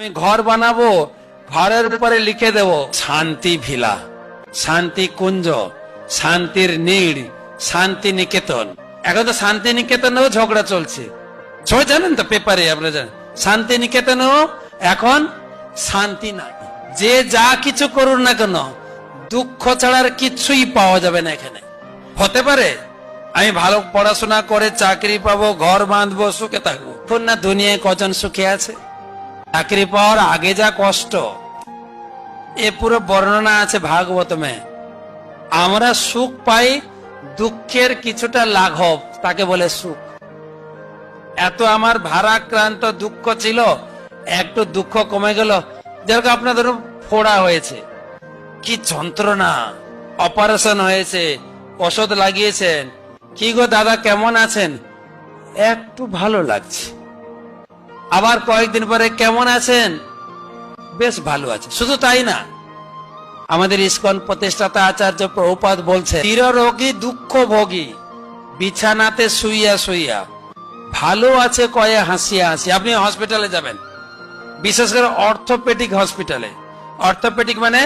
আমি ঘর বানাবো, ঘরের উপরে লিখে দেব, শান্তি ভিলা, শান্তি কুঞ্জ, শান্তির নীড়, শান্তি নিকেতন। এখন তো শান্তি নিকেতনেও ঝগড়া চলছে। সবাই জানেন তো পেপারে আপনারা জানেন। শান্তি নিকেতনেও এখন শান্তি নাই। যে যা কিছু করুন না কেন, দুঃখ ছাড়ার কিছুই পাওয়া যাবে না এখানে। হতে পারে, আমি ভালো পড়াশোনা করে চাকরি পাবো, ঘর বাঁধবো, সুখে থাকব। না দুনিয়ায় কজন সুখে আছে? চাকরি পাওয়ার আগে যা কষ্ট, এ পুরো বর্ণনা আছে ভাগবতমে আমরা সুখ পাই, দুঃখের কিছুটা লাঘব, তাকে বলে সুখ। এত আমার ভারাক্রান্ত দুঃখ ছিল, একটু দুঃখ কমে গেল। যেরকম আপনার ধরুন ফোড়া হয়েছে। কি যন্ত্রণা, অপারেশন হয়েছে, ওষুধ লাগিয়েছেন। কি গো দাদা, কেমন আছেন? একটু ভালো লাগছে। আবার কয়েকদিন পরে কেমন আছেন? বেশ ভালো আছে, শুধু তাই না। আমাদের ইস্কন প্রতিষ্ঠাতা আচার্য প্রভুপাদ বলছে, চিররোগী দুঃখ ভোগী বিছানাতে শুইয়া শুইয়া। ভালো আছে কয়ে হাসিয়া হাসি আপনি হসপিটালে যাবেন। বিশেষ করে অর্থোপেডিক হসপিটালে অর্থোপেডিক মানে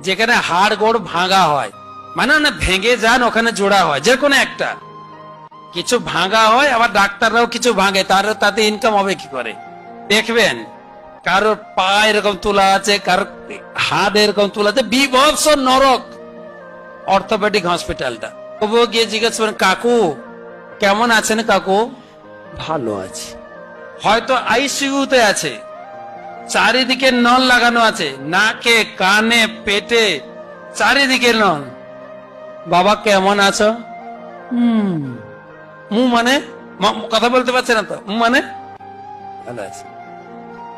যেখানে হাড় গোড় ভাঙা হয়। মানে ভেঙে যান, ওখানে জোড়া হয়। যে কোনো একটা। কিছু ভাঙা হয় আবার ডাক্তাররাও কিছু ভাঙে তার তাতে ইনকাম হবে কি করে? দেখবেন কারোর পা এরকম তোলা আছে কারোর হাত এরকম তোলা আছে বিভৎস নরক অর্থোপেডিক হসপিটালটা তবুও গিয়ে জিজ্ঞেস করেন কাকু কেমন আছেন কাকু? ভালো আছে। হয়তো আইসিইউতে আছে চারিদিকে নল লাগানো আছে নাকে কানে পেটে চারিদিকে নল। বাবা কেমন আছো? হুম। মু মানে? কথা বলতে পারছে না তো। মু মানে? ভালো আছে।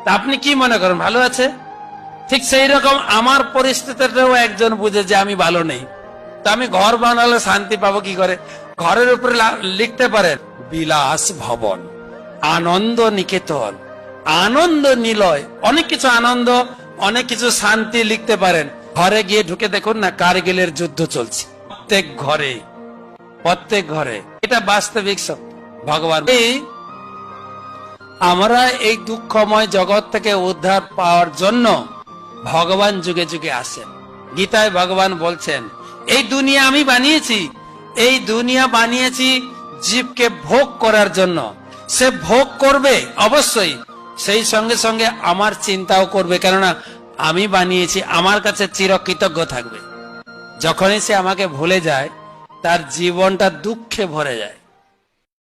তা আপনি কি মনে করেন ভালো আছে? ঠিক সেই রকম আমার পরিস্থিতিটাও একজন বুঝে যে আমি ভালো নেই। তা আমি ঘর বানালে শান্তি পাবো কি করে? ঘরের উপরে লিখতে পারেন বিলাস ভবন আনন্দ নিকেতন আনন্দ নিলয় অনেক কিছু আনন্দ অনেক কিছু শান্তি লিখতে পারেন। ঘরে গিয়ে ঢুকে দেখুন না কারগিলের যুদ্ধ চলছে। প্রত্যেক ঘরে প্রত্যেক ঘরে এটা বাস্তবিক সত্য ভগবান আমরা এই দুঃখময় জগৎ থেকে উদ্ধার পাওয়ার জন্য ভগবান যুগে যুগে আসেন। গীতায় ভগবান বলছেন, এই দুনিয়া আমি বানিয়েছি। এই দুনিয়া বানিয়েছি জীবকে ভোগ করার জন্য। সে ভোগ করবে অবশ্যই। সেই সঙ্গে সঙ্গে আমার চিন্তাও করবে, কেননা আমি বানিয়েছি, আমার কাছে চিরকৃতজ্ঞ থাকবে। যখনই সে আমাকে ভুলে যায় তার জীবনটা দুঃখে ভরে যায়।